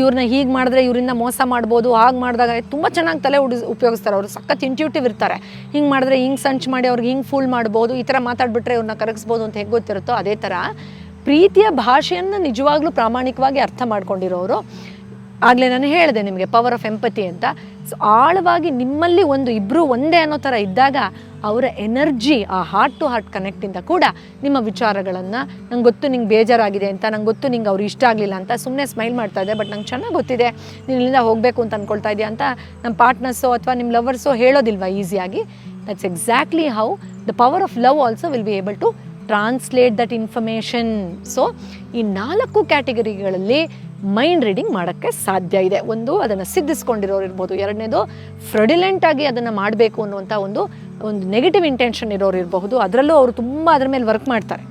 ಇವ್ರನ್ನ ಹೀಗೆ ಮಾಡಿದ್ರೆ ಇವರಿಂದ ಮೋಸ ಮಾಡ್ಬೋದು, ಹಾಗೆ ಮಾಡಿದಾಗ ತುಂಬ ಚೆನ್ನಾಗಿ ತಲೆ ಉಡಿಸ್ ಉಪಯೋಗಿಸ್ತಾರೆ. ಅವರು ಸಖತ್ ಇಂಟ್ಯೂಟಿವ್ ಇರ್ತಾರೆ. ಹಿಂಗೆ ಮಾಡಿದ್ರೆ ಹಿಂಗೆ ಸಂಚ್ ಮಾಡಿ ಅವ್ರಿಗೆ ಹಿಂಗೆ ಫೂಲ್ ಮಾಡ್ಬೋದು, ಈ ಥರ ಮಾತಾಡ್ಬಿಟ್ರೆ ಇವ್ರನ್ನ ಕರಗಿಸ್ಬೋದು ಅಂತ ಹೇಗೆ ಗೊತ್ತಿರುತ್ತೋ ಅದೇ ಥರ ಪ್ರೀತಿಯ ಭಾಷೆಯನ್ನು ನಿಜವಾಗ್ಲೂ ಪ್ರಾಮಾಣಿಕವಾಗಿ ಅರ್ಥ ಮಾಡ್ಕೊಂಡಿರೋರು. ಆಗಲೇ ನಾನು ಹೇಳಿದೆ ನಿಮಗೆ ಪವರ್ ಆಫ್ ಎಂಪತಿ ಅಂತ. ಆಳವಾಗಿ ನಿಮ್ಮಲ್ಲಿ ಒಂದು ಇಬ್ಬರು ಒಂದೇ ಅನ್ನೋ ಥರ ಇದ್ದಾಗ ಅವರ ಎನರ್ಜಿ, ಆ ಹಾರ್ಟ್ ಟು ಹಾರ್ಟ್ ಕನೆಕ್ಟಿಂದ ಕೂಡ ನಿಮ್ಮ ವಿಚಾರಗಳನ್ನು, ನಂಗೆ ಗೊತ್ತು ನಿಂಗೆ ಬೇಜಾರಾಗಿದೆ ಅಂತ, ನಂಗೆ ಗೊತ್ತು ನಿಂಗೆ ಅವ್ರು ಇಷ್ಟ ಆಗಲಿಲ್ಲ ಅಂತ ಸುಮ್ಮನೆ ಸ್ಮೈಲ್ ಮಾಡ್ತಾ ಇದೆ ಬಟ್ ನಂಗೆ ಚೆನ್ನಾಗಿ ಗೊತ್ತಿದೆ, ನೀನು ಇಲ್ಲಿಂದ ಹೋಗಬೇಕು ಅಂತ ಅಂದ್ಕೊಳ್ತಾ ಇದೆಯಾ ಅಂತ ನಮ್ಮ ಪಾರ್ಟ್ನರ್ಸೋ ಅಥವಾ ನಿಮ್ಮ ಲವರ್ಸೋ ಹೇಳೋದಿಲ್ವಾ ಈಸಿಯಾಗಿ that's exactly how the power of love also will be able to translate that information so ಈ ನಾಲ್ಕು ಕ್ಯಾಟಗರಿಗಳಲ್ಲಿ ಮೈಂಡ್ ರೀಡಿಂಗ್ ಮಾಡೋಕ್ಕೆ ಸಾಧ್ಯ ಇದೆ. ಒಂದು, ಅದನ್ನು ಸಿದ್ಧಿಸ್ಕೊಂಡಿರೋರು ಇರ್ಬೋದು. ಎರಡನೇದು ಫ್ರಡಿಲೆಂಟ್ ಆಗಿ ಅದನ್ನು ಮಾಡಬೇಕು ಅನ್ನುವಂಥ ಒಂದು ಒಂದು ನೆಗೆಟಿವ್ ಇಂಟೆನ್ಷನ್ ಇರೋರು ಇರಬಹುದು. ಅದರಲ್ಲೂ ಅವರು ತುಂಬ ಅದರ ಮೇಲೆ ವರ್ಕ್ ಮಾಡ್ತಾರೆ.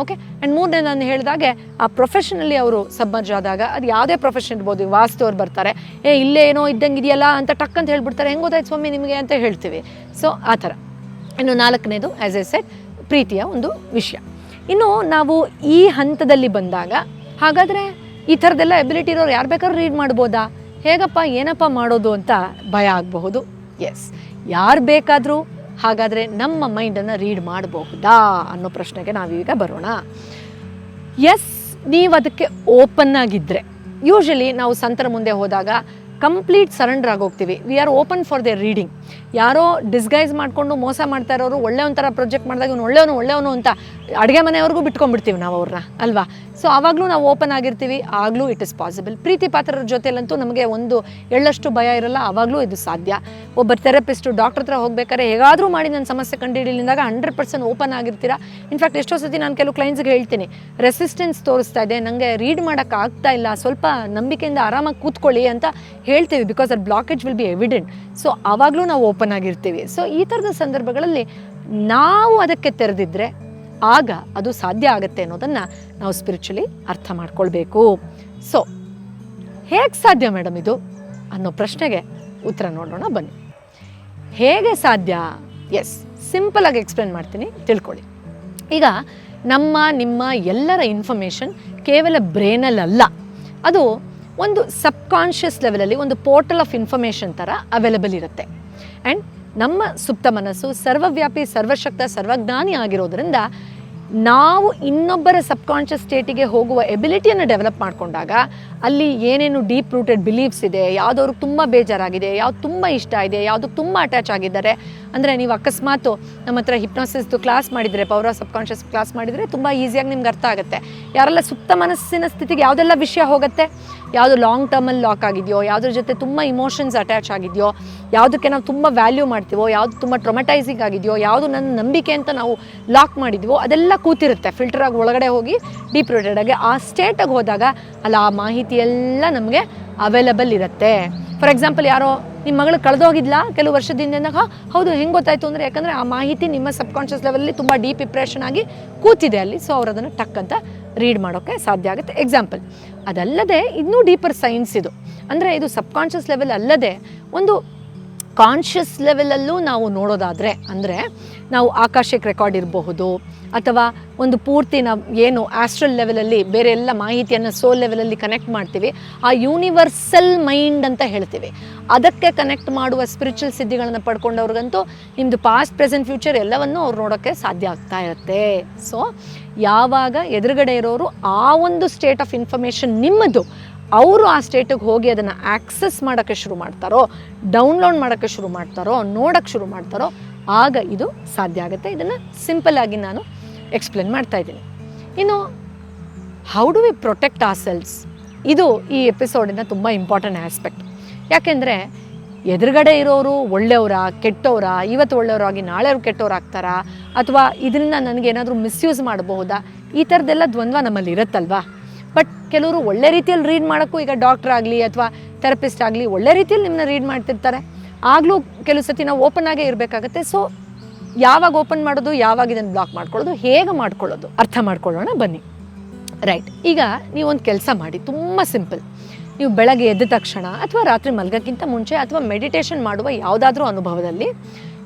ಓಕೆ ಆ್ಯಂಡ್ ಮೂರನೇ ನಾನು ಹೇಳಿದಾಗೆ, ಆ ಪ್ರೊಫೆಷನಲ್ಲಿ ಅವರು ಸಬ್ಮರ್ಜ್ ಆದಾಗ, ಅದು ಯಾವುದೇ ಪ್ರೊಫೆಷನ್ ಇರ್ಬೋದು ಈಗ ವಾಸ್ತು ಅವ್ರು ಬರ್ತಾರೆ. ಏ, ಇಲ್ಲೇ ಏನೋ ಇದ್ದಂಗೆ ಇದೆಯಲ್ಲ ಅಂತ ಟಕ್ ಅಂತ ಹೇಳ್ಬಿಡ್ತಾರೆ. ಹೆಂಗೆ ಗೊತ್ತಾಯ್ತು ಸ್ವಾಮಿ ನಿಮಗೆ ಅಂತ ಹೇಳ್ತೀವಿ. ಸೊ ಆ ಥರ. ಇನ್ನು ನಾಲ್ಕನೇದು ಆ್ಯಸ್ ಎ ಸೆಟ್ ಪ್ರೀತಿಯ ಒಂದು ವಿಷಯ. ಇನ್ನು ನಾವು ಈ ಹಂತದಲ್ಲಿ ಬಂದಾಗ, ಹಾಗಾದರೆ ಈ ಥರದ್ದೆಲ್ಲ ಎಬಿಲಿಟಿ ಇರೋರು ಯಾರು ಬೇಕಾದ್ರೂ ರೀಡ್ ಮಾಡ್ಬೋದಾ? ಹೇಗಪ್ಪ, ಏನಪ್ಪ ಮಾಡೋದು ಅಂತ ಭಯ ಆಗಬಹುದು. ಎಸ್ ಯಾರು ಬೇಕಾದರೂ ಹಾಗಾದರೆ ನಮ್ಮ ಮೈಂಡನ್ನು ರೀಡ್ ಮಾಡಬಹುದಾ ಅನ್ನೋ ಪ್ರಶ್ನೆಗೆ ನಾವೀಗ ಬರೋಣ. ಎಸ್ ನೀವು ಅದಕ್ಕೆ ಓಪನ್ ಆಗಿದ್ದರೆ ಯೂಶಲಿ ನಾವು ಸಂತರ ಮುಂದೆ ಹೋದಾಗ complete surrender ಆಗೋಗ್ತೀವಿ. We are open for their reading ಯಾರೋ ಡಿಸ್ಗೈಸ್ ಮಾಡಿಕೊಂಡು ಮೋಸ ಮಾಡ್ತಾ ಇರೋರು ಒಳ್ಳೆ ಒಂಥರ ಪ್ರೊಜೆಕ್ಟ್ ಮಾಡಿದಾಗ ಇವ್ನು ಒಳ್ಳೆಯವನು ಒಳ್ಳೆಯವನು ಅಂತ ಅಡುಗೆ ಮನೆಯವ್ರಿಗೂ ಬಿಟ್ಕೊಂಡ್ಬಿಡ್ತೀವಿ ನಾವು ಅವ್ರನ್ನ ಅಲ್ವಾ? ಸೊ ಆವಾಗಲೂ ನಾವು ಓಪನ್ ಆಗಿರ್ತೀವಿ, ಆಗಲೂ ಇಟ್ ಇಸ್ ಪಾಸಿಬಲ್ ಪ್ರೀತಿ ಪಾತ್ರರ ಜೊತೆಲಂತೂ ನಮಗೆ ಒಂದು ಎಳ್ಳಷ್ಟು ಭಯ ಇರಲ್ಲ, ಆವಾಗಲೂ ಇದು ಸಾಧ್ಯ. ಒಬ್ಬ ಥೆರಪಿಸ್ಟು ಡಾಕ್ಟರ್ ಹತ್ರ ಹೋಗ್ಬೇಕಾದ್ರೆ ಹೇಗಾದರೂ ಮಾಡಿ ನನ್ನ ಸಮಸ್ಯೆ ಕಂಡುಹಿಡಿಲಿಂದಾಗ ಹಂಡ್ರೆಡ್ ಪರ್ಸೆಂಟ್ ಓಪನ್ ಆಗಿರ್ತೀರಾ? ಇನ್ಫ್ಯಾಕ್ಟ್ ಎಷ್ಟೋ ಸತಿ ನಾನು ಕೆಲವು ಕ್ಲೈಂಟ್ಸ್ಗೆ ಹೇಳ್ತೀನಿ ರೆಸಿಸ್ಟೆನ್ಸ್ ತೋರಿಸ್ತಾ ಇದೆ ನನಗೆ ರೀಡ್ ಮಾಡೋಕ್ಕೆ ಆಗ್ತಾ ಇಲ್ಲ, ಸ್ವಲ್ಪ ನಂಬಿಕೆಯಿಂದ ಆರಾಮಾಗಿ ಕೂತ್ಕೊಳ್ಳಿ ಅಂತ ಹೇಳ್ತೀವಿ ಬಿಕಾಸ್ ಅದು blockage will be evident so ಆವಾಗಲೂ ನಾವು ಓಪನ್ ಆಗಿರ್ತೀವಿ. ಸೊ ಈ ಥರದ ಸಂದರ್ಭಗಳಲ್ಲಿ ನಾವು ಅದಕ್ಕೆ ತೆರೆದಿದ್ರೆ ಆಗ ಅದು ಸಾಧ್ಯ ಆಗುತ್ತೆ ಅನ್ನೋದನ್ನು ನಾವು ಸ್ಪಿರಿಚುಲಿ ಅರ್ಥ ಮಾಡ್ಕೊಳ್ಬೇಕು. ಸೊ ಹೇಗೆ ಸಾಧ್ಯ ಮೇಡಮ್ ಇದು? ಅನ್ನೋ ಪ್ರಶ್ನೆಗೆ ಉತ್ತರ ನೋಡೋಣ, ಬನ್ನಿ. ಹೇಗೆ ಸಾಧ್ಯ? ಎಸ್ ಸಿಂಪಲಾಗಿ ಎಕ್ಸ್ಪ್ಲೇನ್ ಮಾಡ್ತೀನಿ, ತಿಳ್ಕೊಳ್ಳಿ. ಈಗ ನಮ್ಮ, ನಿಮ್ಮ ಎಲ್ಲರ ಇನ್ಫಾರ್ಮೇಷನ್ ಕೇವಲ ಬ್ರೈನಲ್ಲಲ್ಲ ಅದು ಒಂದು ಸಬ್ಕಾನ್ಷಿಯಸ್ ಲೆವೆಲಲ್ಲಿ ಒಂದು ಪೋರ್ಟಲ್ ಆಫ್ ಇನ್ಫಾರ್ಮೇಷನ್ ಥರ ಅವೈಲಬಲ್ ಇರುತ್ತೆ. ಆ್ಯಂಡ್ ನಮ್ಮ ಸುಪ್ತ ಮನಸ್ಸು ಸರ್ವವ್ಯಾಪಿ, ಸರ್ವಶಕ್ತ, ಸರ್ವಜ್ಞಾನಿ ಆಗಿರೋದ್ರಿಂದ ನಾವು ಇನ್ನೊಬ್ಬರ ಸಬ್ಕಾನ್ಷಿಯಸ್ ಸ್ಟೇಟಿಗೆ ಹೋಗುವ ಎಬಿಲಿಟಿಯನ್ನು ಡೆವಲಪ್ ಮಾಡಿಕೊಂಡಾಗ ಅಲ್ಲಿ ಏನೇನು ಡೀಪ್ ರೂಟೆಡ್ ಬಿಲೀಫ್ಸ್ ಇದೆ ಯಾವುದವ್ರಿಗೆ ತುಂಬ ಬೇಜಾರಾಗಿದೆ, ಯಾವ್ದು ತುಂಬ ಇಷ್ಟ ಇದೆ, ಯಾವುದು ತುಂಬ ಅಟ್ಯಾಚ್ ಆಗಿದ್ದಾರೆ. ಅಂದರೆ ನೀವು ಅಕಸ್ಮಾತ್ ನಮ್ಮ ಹತ್ರ ಹಿಪ್ನೋಸಿಸ್ದು ಕ್ಲಾಸ್ ಮಾಡಿದರೆ ಪವರ್ ಆಫ್ ಸಬ್ಕಾನ್ಷಿಯಸ್ ಕ್ಲಾಸ್ ಮಾಡಿದರೆ ತುಂಬ ಈಸಿಯಾಗಿ ನಿಮ್ಗೆ ಅರ್ಥ ಆಗುತ್ತೆ. ಯಾರೆಲ್ಲ ಸುಪ್ತ ಮನಸ್ಸಿನ ಸ್ಥಿತಿಗೆ ಯಾವುದೆಲ್ಲ ವಿಷಯ ಹೋಗುತ್ತೆ? ಯಾವುದು ಲಾಂಗ್ ಟರ್ಮಲ್ಲಿ ಲಾಕ್ ಆಗಿದೆಯೋ, ಯಾವುದ್ರ ಜೊತೆ ತುಂಬ ಇಮೋಷನ್ಸ್ ಅಟ್ಯಾಚ್ ಆಗಿದೆಯೋ, ಯಾವುದಕ್ಕೆ ನಾವು ತುಂಬ ವ್ಯಾಲ್ಯೂ ಮಾಡ್ತೀವೋ, ಯಾವುದು ತುಂಬ ಟ್ರೊಮೆಟೈಸಿಂಗ್ ಆಗಿದೆಯೋ, ಯಾವುದು ನನ್ನ ನಂಬಿಕೆ ಅಂತ ನಾವು ಲಾಕ್ ಮಾಡಿದ್ವೋ, ಅದೆಲ್ಲ ಕೂತಿರುತ್ತೆ. ಫಿಲ್ಟರ್ ಆಗಿ ಒಳಗಡೆ ಹೋಗಿ ಡೀಪ್ ರೂಟೆಡ್ ಆಗಿ ಆ ಸ್ಟೇಟಾಗಿ ಹೋದಾಗ ಅಲ್ಲ, ಆ ಮಾಹಿತಿ ಎಲ್ಲ ನಮಗೆ ಅವೈಲಬಲ್ ಇರುತ್ತೆ. ಫಾರ್ ಎಕ್ಸಾಂಪಲ್ ಯಾರೋ ನಿಮ್ಮ ಮಗಳು ಕಳೆದೋಗಿದ್ಲ ಕೆಲವು ವರ್ಷದಿಂದ ಹೌದು, ಹೆಂಗೆ ಗೊತ್ತಾಯಿತು ಅಂದರೆ ಯಾಕಂದರೆ ಆ ಮಾಹಿತಿ ನಿಮ್ಮ ಸಬ್ಕಾನ್ಷಿಯಸ್ ಲೆವೆಲಲ್ಲಿ ತುಂಬ ಡೀಪ್ ಇಂಪ್ರೆಷನ್ ಆಗಿ ಕೂತಿದೆ ಅಲ್ಲಿ. ಸೊ ಅವ್ರು ಅದನ್ನು ಟಕ್ ಅಂತ ರೀಡ್ ಮಾಡೋಕ್ಕೆ ಸಾಧ್ಯ ಆಗುತ್ತೆ. ಎಕ್ಸಾಂಪಲ್ ಅದಲ್ಲದೆ ಇನ್ನೂ ಡೀಪರ್ ಸೈನ್ಸ್ ಇದು. ಅಂದರೆ ಇದು ಸಬ್ಕಾನ್ಷಿಯಸ್ ಲೆವೆಲ್ ಅಲ್ಲದೆ ಒಂದು ಕಾನ್ಷಿಯಸ್ ಲೆವೆಲಲ್ಲೂ ನಾವು ನೋಡೋದಾದರೆ, ಅಂದರೆ ನಾವು ಆಕಾಶಕ್ಕೆ ರೆಕಾರ್ಡ್ ಇರಬಹುದು, ಅಥವಾ ಒಂದು ಪೂರ್ತಿ ನಾವು ಏನು ಆಸ್ಟ್ರಲ್ ಲೆವೆಲಲ್ಲಿ ಬೇರೆ ಎಲ್ಲ ಮಾಹಿತಿಯನ್ನು ಸೋಲ್ ಲೆವೆಲಲ್ಲಿ ಕನೆಕ್ಟ್ ಮಾಡ್ತೀವಿ, ಆ ಯೂನಿವರ್ಸಲ್ ಮೈಂಡ್ ಅಂತ ಹೇಳ್ತೀವಿ. ಅದಕ್ಕೆ ಕನೆಕ್ಟ್ ಮಾಡುವ ಸ್ಪಿರಿಚುವಲ್ ಸಿದ್ಧಿಗಳನ್ನು ಪಡ್ಕೊಂಡವ್ರಿಗಂತೂ ನಿಮ್ಮದು ಪಾಸ್ಟ್ ಪ್ರೆಸೆಂಟ್ ಫ್ಯೂಚರ್ ಎಲ್ಲವನ್ನೂ ಅವ್ರು ನೋಡೋಕ್ಕೆ ಸಾಧ್ಯ ಆಗ್ತಾ ಇರುತ್ತೆ. ಸೊ ಯಾವಾಗ ಎದುರುಗಡೆ ಇರೋರು ಆ ಒಂದು ಸ್ಟೇಟ್ ಆಫ್ ಇನ್ಫಾರ್ಮೇಷನ್ ನಿಮ್ಮದು ಅವರು ಆ ಸ್ಟೇಟಿಗೆ ಹೋಗಿ ಅದನ್ನು ಆಕ್ಸೆಸ್ ಮಾಡೋಕ್ಕೆ ಶುರು ಮಾಡ್ತಾರೋ ಡೌನ್ಲೋಡ್ ಮಾಡೋಕ್ಕೆ ಶುರು ಮಾಡ್ತಾರೋ, ನೋಡೋಕ್ಕೆ ಶುರು ಮಾಡ್ತಾರೋ, ಆಗ ಇದು ಸಾಧ್ಯ ಆಗುತ್ತೆ. ಇದನ್ನು ಸಿಂಪಲ್ ಆಗಿ ನಾನು ಎಕ್ಸ್ಪ್ಲೇನ್ ಮಾಡ್ತಾ ಇದ್ದೀನಿ. ಇನ್ನು how do we protect ourselves ಇದು ಈ ಎಪಿಸೋಡಿನ ತುಂಬ ಇಂಪಾರ್ಟೆಂಟ್ ಆಸ್ಪೆಕ್ಟ್ ಯಾಕೆಂದರೆ, ಎದುರುಗಡೆ ಇರೋರು ಒಳ್ಳೆಯವರ, ಕೆಟ್ಟವರ, ಇವತ್ತು ಒಳ್ಳೆಯವರಾಗಿ ನಾಳೆ ಅವ್ರು ಕೆಟ್ಟವರಾಗ್ತಾರಾ ಅಥವಾ ಇದರಿಂದ ನನಗೇನಾದರೂ ಮಿಸ್ಯೂಸ್ ಮಾಡಬಹುದಾ? ಈ ಥರದ್ದೆಲ್ಲ ದ್ವಂದ್ವ ನಮ್ಮಲ್ಲಿ ಇರುತ್ತಲ್ವಾ? ಕೆಲವರು ಒಳ್ಳೆ ರೀತಿಯಲ್ಲಿ ರೀಡ್ ಮಾಡೋಕ್ಕೂ ಈಗ ಡಾಕ್ಟರ್ ಆಗಲಿ ಅಥವಾ ಥೆರಪಿಸ್ಟ್ ಆಗಲಿ ಒಳ್ಳೆ ರೀತಿಯಲ್ಲಿ ನಿಮ್ಮನ್ನ ರೀಡ್ ಮಾಡ್ತಿರ್ತಾರೆ. ಆಗಲೂ ಕೆಲವು ಸತಿ ನಾವು ಓಪನ್ ಆಗೇ ಇರಬೇಕಾಗತ್ತೆ. ಸೊ ಯಾವಾಗ ಓಪನ್ ಮಾಡೋದು, ಯಾವಾಗ ಇದನ್ನು ಬ್ಲಾಕ್ ಮಾಡ್ಕೊಳ್ಳೋದು, ಹೇಗೆ ಮಾಡ್ಕೊಳ್ಳೋದು ಅರ್ಥ ಮಾಡ್ಕೊಳ್ಳೋಣ ಬನ್ನಿ. ರೈಟ್ ಈಗ ನೀವೊಂದು ಕೆಲಸ ಮಾಡಿ, ತುಂಬ ಸಿಂಪಲ್ ನೀವು ಬೆಳಗ್ಗೆ ಎದ್ದ ತಕ್ಷಣ ಅಥವಾ ರಾತ್ರಿ ಮಲಗಕ್ಕಿಂತ ಮುಂಚೆ ಅಥವಾ ಮೆಡಿಟೇಷನ್ ಮಾಡುವ ಯಾವುದಾದ್ರೂ ಅನುಭವದಲ್ಲಿ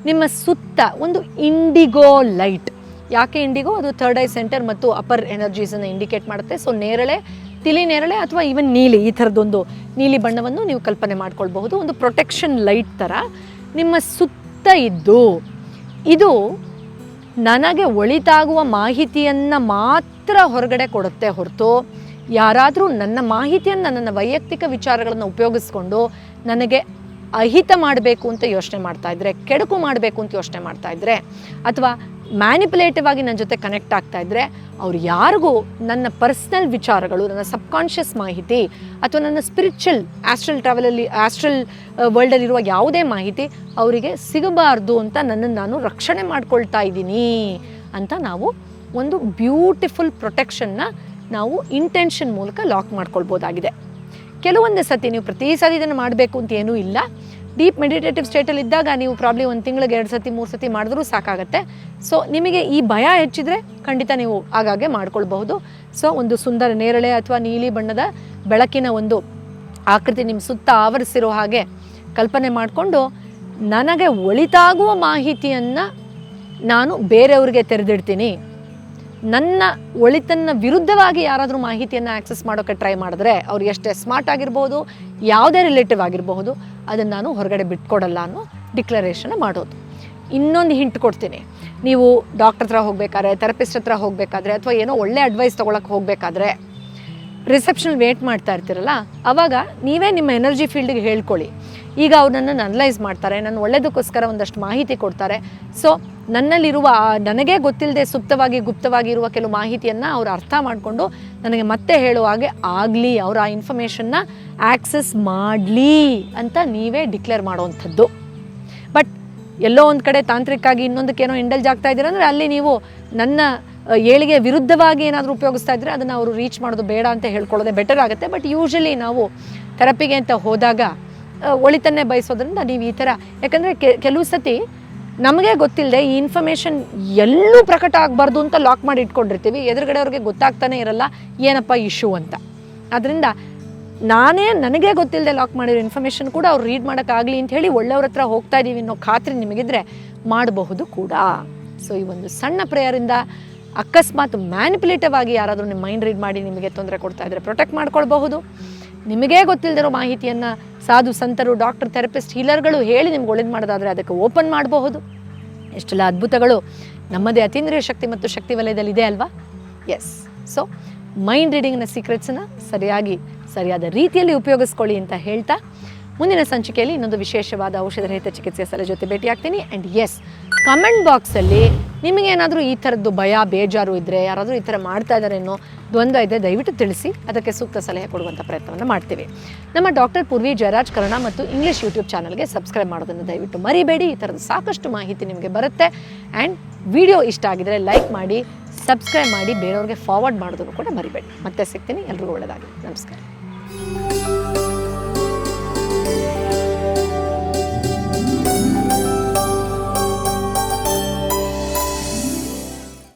ನಿಮ್ಮ ಸುತ್ತ ಒಂದು ಇಂಡಿಗೋ ಲೈಟ್ ಯಾಕೆ ಇಂಡಿಗೋ ಅದು ಥರ್ಡ್ ಐ ಸೆಂಟರ್ ಮತ್ತು ಅಪರ್ ಎನರ್ಜೀಸನ್ನು ಇಂಡಿಕೇಟ್ ಮಾಡುತ್ತೆ. ಸೊ ನೇರಳೆ ತಿಳಿ ನೇರಳೆ ಅಥವಾ ಈವನ್ ನೀಲಿ, ಈ ಥರದ್ದೊಂದು ನೀಲಿ ಬಣ್ಣವನ್ನು ನೀವು ಕಲ್ಪನೆ ಮಾಡ್ಕೊಳ್ಬಹುದು. ಒಂದು ಪ್ರೊಟೆಕ್ಷನ್ ಲೈಟ್ ಥರ ನಿಮ್ಮ ಸುತ್ತ ಇದ್ದು, ಇದು ನನಗೆ ಒಳಿತಾಗುವ ಮಾಹಿತಿಯನ್ನು ಮಾತ್ರ ಹೊರಗಡೆ ಕೊಡುತ್ತೆ ಹೊರತು ಯಾರಾದರೂ ನನ್ನ ಮಾಹಿತಿಯನ್ನು, ನನ್ನ ವೈಯಕ್ತಿಕ ವಿಚಾರಗಳನ್ನು ಉಪಯೋಗಿಸ್ಕೊಂಡು ನನಗೆ ಅಹಿತ ಮಾಡಬೇಕು ಅಂತ ಯೋಚನೆ ಮಾಡ್ತಾ ಇದ್ದರೆ ಕೆಡುಕು ಮಾಡಬೇಕು ಅಂತ ಯೋಚನೆ ಮಾಡ್ತಾ ಇದ್ದರೆ ಅಥವಾ ಮ್ಯಾನಿಪುಲೇಟಿವ್ ಆಗಿ ನನ್ನ ಜೊತೆ ಕನೆಕ್ಟ್ ಆಗ್ತಾ ಇದ್ರೆ ಅವ್ರು ಯಾರಿಗೂ ನನ್ನ ಪರ್ಸ್ನಲ್ ವಿಚಾರಗಳು, ನನ್ನ ಸಬ್ಕಾನ್ಷಿಯಸ್ ಮಾಹಿತಿ ಅಥವಾ ನನ್ನ ಸ್ಪಿರಿಚುವಲ್ ಆಸ್ಟ್ರಲ್ ಟ್ರಾವೆಲಲ್ಲಿ ಆಸ್ಟ್ರಲ್ ವರ್ಲ್ಡಲ್ಲಿರುವ ಯಾವುದೇ ಮಾಹಿತಿ ಅವರಿಗೆ ಸಿಗಬಾರ್ದು ಅಂತ ನನ್ನನ್ನು ನಾನು ರಕ್ಷಣೆ ಮಾಡ್ಕೊಳ್ತಾ ಇದ್ದೀನಿ ಅಂತ ನಾವು ಒಂದು ಬ್ಯೂಟಿಫುಲ್ ಪ್ರೊಟೆಕ್ಷನ್ನ ನಾವು ಇಂಟೆನ್ಷನ್ ಮೂಲಕ ಲಾಕ್ ಮಾಡ್ಕೊಳ್ಬೋದಾಗಿದೆ. ಕೆಲವೊಂದು ಸತಿ ನೀವು ಪ್ರತಿ ಸಾರಿ ಇದನ್ನು ಮಾಡಬೇಕು ಅಂತ ಏನೂ ಇಲ್ಲ. ಡೀಪ್ ಮೆಡಿಟೇಟಿವ್ ಸ್ಟೇಟಲ್ಲಿ ಇದ್ದಾಗ ನೀವು ಪ್ರಾಬ್ಲಿ ಒಂದು ತಿಂಗಳಿಗೆ ಎರಡು ಸತಿ ಮೂರು ಸತಿ ಮಾಡಿದ್ರೂ ಸಾಕಾಗುತ್ತೆ. ಸೊ ನಿಮಗೆ ಈ ಭಯ ಹೆಚ್ಚಿದ್ರೆ ಖಂಡಿತ ನೀವು ಆಗಾಗ್ಗೆ ಮಾಡ್ಕೊಳ್ಬಹುದು. ಸೊ ಒಂದು ಸುಂದರ ನೇರಳೆ ಅಥವಾ ನೀಲಿ ಬಣ್ಣದ ಬೆಳಕಿನ ಒಂದು ಆಕೃತಿ ನಿಮ್ಮ ಸುತ್ತ ಆವರಿಸಿರೋ ಹಾಗೆ ಕಲ್ಪನೆ ಮಾಡಿಕೊಂಡು ನನಗೆ ಒಳಿತಾಗುವ ಮಾಹಿತಿಯನ್ನು ನಾನು ಬೇರೆಯವ್ರಿಗೆ ತೆರೆದಿಡ್ತೀನಿ. ನನ್ನ ಒಳಿತನ್ನ ವಿರುದ್ಧವಾಗಿ ಯಾರಾದರೂ ಮಾಹಿತಿಯನ್ನು ಆಕ್ಸೆಸ್ ಮಾಡೋಕ್ಕೆ ಟ್ರೈ ಮಾಡಿದ್ರೆ ಅವ್ರು ಎಷ್ಟೇ ಸ್ಮಾರ್ಟ್ ಆಗಿರ್ಬೋದು, ಯಾವುದೇ ರಿಲೇಟಿವ್ ಆಗಿರಬಹುದು, ಅದನ್ನು ನಾನು ಹೊರಗಡೆ ಬಿಟ್ಕೊಡಲ್ಲ ಅನ್ನೋ ಡಿಕ್ಲರೇಷನ್ ಮಾಡೋದು. ಇನ್ನೊಂದು ಹಿಂಟ್ ಕೊಡ್ತೀನಿ. ನೀವು ಡಾಕ್ಟರ್ ಹತ್ರ ಹೋಗಬೇಕಾದ್ರೆ ಥೆರಪಿಸ್ಟ್ ಹತ್ರ ಹೋಗಬೇಕಾದ್ರೆ, ಅಥವಾ ಏನೋ ಒಳ್ಳೆ ಅಡ್ವೈಸ್ ತೊಗೊಳಕ್ಕೆ ಹೋಗಬೇಕಾದ್ರೆ ರಿಸೆಪ್ಷನ್ ವೇಟ್ ಮಾಡ್ತಾ ಇರ್ತೀರಲ್ಲ, ಅವಾಗ ನೀವೇ ನಿಮ್ಮ ಎನರ್ಜಿ ಫೀಲ್ಡಿಗೆ ಹೇಳ್ಕೊಳ್ಳಿ. ಈಗ ಅವ್ರು ನನ್ನನ್ನು ಅನಲೈಸ್ ಮಾಡ್ತಾರೆ, ನನ್ನ ಒಳ್ಳೆಯದಕ್ಕೋಸ್ಕರ ಒಂದಷ್ಟು ಮಾಹಿತಿ ಕೊಡ್ತಾರೆ. ಸೊ ನನ್ನಲ್ಲಿರುವ ನನಗೆ ಗೊತ್ತಿಲ್ಲದೆ ಸುಪ್ತವಾಗಿ ಗುಪ್ತವಾಗಿರುವ ಕೆಲವು ಮಾಹಿತಿಯನ್ನು ಅವರು ಅರ್ಥ ಮಾಡಿಕೊಂಡು ನನಗೆ ಮತ್ತೆ ಹೇಳುವ ಹಾಗೆ ಆಗಲಿ, ಅವರು ಆ ಇನ್ಫಾರ್ಮೇಷನ್ನ ಆಕ್ಸೆಸ್ ಮಾಡಲಿ ಅಂತ ನೀವೇ ಡಿಕ್ಲೇರ್ ಮಾಡುವಂಥದ್ದು. ಬಟ್ ಎಲ್ಲೋ ಒಂದು ಕಡೆ ತಾಂತ್ರಿಕವಾಗಿ ಇನ್ನೊಂದಕ್ಕೇನೋ ಇಂಡಲ್ಜ್ ಆಗ್ತಾ ಇದ್ದೀರ ಅಲ್ಲಿ ನೀವು ನನ್ನ ಏಳಿಗೆ ವಿರುದ್ಧವಾಗಿ ಏನಾದರೂ ಉಪಯೋಗಿಸ್ತಾ ಇದ್ದರೆ, ಅದನ್ನು ಅವರು ರೀಚ್ ಮಾಡೋದು ಬೇಡ ಅಂತ ಹೇಳ್ಕೊಳ್ಳೋದೇ ಬೆಟರ್ ಆಗುತ್ತೆ. ಬಟ್ ಯೂಶಲಿ ನಾವು ಥೆರಪಿಗೆ ಅಂತ ಹೋದಾಗ ಒಳಿತನ್ನೇ ಬಯಸೋದ್ರಿಂದ ನೀವು ಈ ಥರ, ಯಾಕಂದರೆ ಕೆಲವು ಸತಿ ನಮಗೆ ಗೊತ್ತಿಲ್ಲದೆ ಈ ಇನ್ಫಾರ್ಮೇಷನ್ ಎಲ್ಲೂ ಪ್ರಕಟ ಆಗಬಾರ್ದು ಅಂತ ಲಾಕ್ ಮಾಡಿ ಇಟ್ಕೊಂಡಿರ್ತೀವಿ. ಎದುರುಗಡೆ ಅವ್ರಿಗೆ ಗೊತ್ತಾಗ್ತಾನೆ ಇರಲ್ಲ, ಏನಪ್ಪ ಇಶ್ಯೂ ಅಂತ. ಅದರಿಂದ ನಾನೇ, ನನಗೆ ಗೊತ್ತಿಲ್ಲದೆ ಲಾಕ್ ಮಾಡಿರೋ ಇನ್ಫಾರ್ಮೇಷನ್ ಕೂಡ ಅವ್ರು ರೀಡ್ ಮಾಡೋಕ್ಕಾಗಲಿ ಅಂತ ಹೇಳಿ ಒಳ್ಳೆಯವ್ರ ಹತ್ರ ಹೋಗ್ತಾ ಇದ್ದೀವಿ ಅನ್ನೋ ಖಾತ್ರಿ ನಿಮಗಿದ್ರೆ ಮಾಡಬಹುದು ಕೂಡ. ಸೊ ಈ ಒಂದು ಸಣ್ಣ ಪ್ರೇಯರಿಂದ ಅಕಸ್ಮಾತ್ ಮ್ಯಾನಿಪುಲೇಟಿವ್ ಆಗಿ ಯಾರಾದರೂ ನಿಮ್ಮ ಮೈಂಡ್ ರೀಡ್ ಮಾಡಿ ನಿಮಗೆ ತೊಂದರೆ ಕೊಡ್ತಾ ಇದ್ದರೆ ಪ್ರೊಟೆಕ್ಟ್ ಮಾಡ್ಕೊಳ್ಬಹುದು. ನಿಮಗೇ ಗೊತ್ತಿಲ್ಲದಿರೋ ಮಾಹಿತಿಯನ್ನು ಸಾಧು ಸಂತರು ಡಾಕ್ಟರ್ ಥೆರಪಿಸ್ಟ್ ಹೀಲರ್ಗಳು ಹೇಳಿ ನಿಮ್ಗೆ ಒಳ್ಳೇದು ಮಾಡೋದಾದರೆ ಅದಕ್ಕೆ ಓಪನ್ ಮಾಡಬಹುದು. ಎಷ್ಟೆಲ್ಲ ಅದ್ಭುತಗಳು. ನಮ್ಮದೇ ಅತೀಂದ್ರಿಯ ಶಕ್ತಿ ಮತ್ತು ಶಕ್ತಿ ವಲಯದಲ್ಲಿ ಇದೆ ಅಲ್ವಾ ಎಸ್ ಸೊ ಮೈಂಡ್ ರೀಡಿಂಗ್ನ ಸೀಕ್ರೆಟ್ಸನ್ನು ಸರಿಯಾಗಿ, ಸರಿಯಾದ ರೀತಿಯಲ್ಲಿ ಉಪಯೋಗಿಸ್ಕೊಳ್ಳಿ ಅಂತ ಹೇಳ್ತಾ, ಮುಂದಿನ ಸಂಚಿಕೆಯಲ್ಲಿ ಇನ್ನೊಂದು ವಿಶೇಷವಾದ ಔಷಧ ರಹಿತ ಚಿಕಿತ್ಸೆ ಸಲಹೆ ಜೊತೆ ಭೇಟಿಯಾಗ್ತೀನಿ. ಆ್ಯಂಡ್ ಎಸ್ ಕಮೆಂಟ್ ಬಾಕ್ಸಲ್ಲಿ ನಿಮಗೇನಾದರೂ ಈ ಥರದ್ದು ಭಯ, ಬೇಜಾರು ಇದ್ದರೆ ಯಾರಾದರೂ ಈ ಥರ ಮಾಡ್ತಾ ಅನ್ನೋ ದ್ವಂದ್ವ ಇದೆ, ದಯವಿಟ್ಟು ತಿಳಿಸಿ. ಅದಕ್ಕೆ ಸೂಕ್ತ ಸಲಹೆ ಕೊಡುವಂಥ ಪ್ರಯತ್ನವನ್ನು ಮಾಡ್ತೀವಿ. ನಮ್ಮ ಡಾಕ್ಟರ್ ಪೂರ್ವಿ ಜಯರಾಜ್ ಕರ್ಣ ಮತ್ತು ಇಂಗ್ಲೀಷ್ ಯೂಟ್ಯೂಬ್ ಚಾನಲ್ಗೆ ಸಬ್ಸ್ಕ್ರೈಬ್ ಮಾಡೋದನ್ನು ದಯವಿಟ್ಟು ಮರಿಬೇಡಿ. ಈ ಥರದ ಸಾಕಷ್ಟು ಮಾಹಿತಿ ನಿಮಗೆ ಬರುತ್ತೆ. ಆ್ಯಂಡ್ ವಿಡಿಯೋ ಇಷ್ಟ ಆಗಿದರೆ ಲೈಕ್ ಮಾಡಿ, ಸಬ್ಸ್ಕ್ರೈಬ್ ಮಾಡಿ, ಬೇರೆಯವ್ರಿಗೆ ಫಾರ್ವರ್ಡ್ ಮಾಡೋದನ್ನು ಕೂಡ ಮರಿಬೇಡಿ. ಮತ್ತೆ ಸಿಗ್ತೀನಿ. ಎಲ್ರಿಗೂ ಒಳ್ಳೆಯದಾಗಲಿ. ನಮಸ್ಕಾರ.